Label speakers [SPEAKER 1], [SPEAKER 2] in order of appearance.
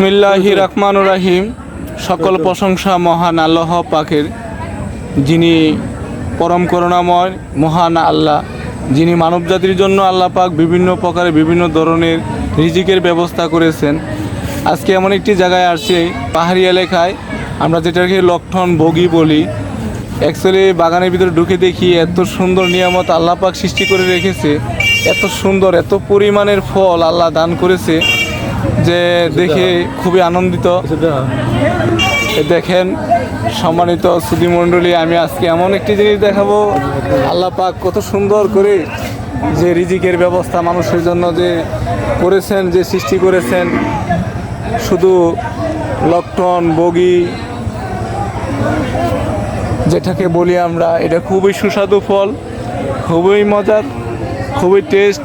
[SPEAKER 1] বিসমিল্লাহি রহমান রাহিম। সকল প্রশংসা মহান আল্লাহ পাকের, যিনি পরম করুণাময়, মহান আল্লাহ, যিনি মানবজাতির জন্য আল্লাহ পাক বিভিন্ন প্রকারে বিভিন্ন ধরনের রিজিকের ব্যবস্থা করেছেন। আজকে এমন একটি জায়গায় আসছি, পাহাড়ি এলাকায়। আমরা যেটাকে লক্ষণ বগি বলি। অ্যাকচুয়ালি বাগানের ভিতরে ঢুকে দেখি এত সুন্দর নিয়ামত আল্লাহ পাক সৃষ্টি করে রেখেছে। এত সুন্দর, এত পরিমাণের ফল আল্লাহ দান করেছে। যে দেখে খুবই আনন্দিত। দেখেন, সম্মানিত সুধীমণ্ডলী আমি আজকে এমন একটি জিনিস দেখাবো। আল্লাহ পাক কত সুন্দর করে যে রিজিকের ব্যবস্থা মানুষের জন্য যে করেছেন, যে সৃষ্টি করেছেন। শুধু লকটন, বগি, যেটাকে বলি আমরা, এটা খুবই সুস্বাদু ফল, খুবই মজার, খুবই টেস্ট।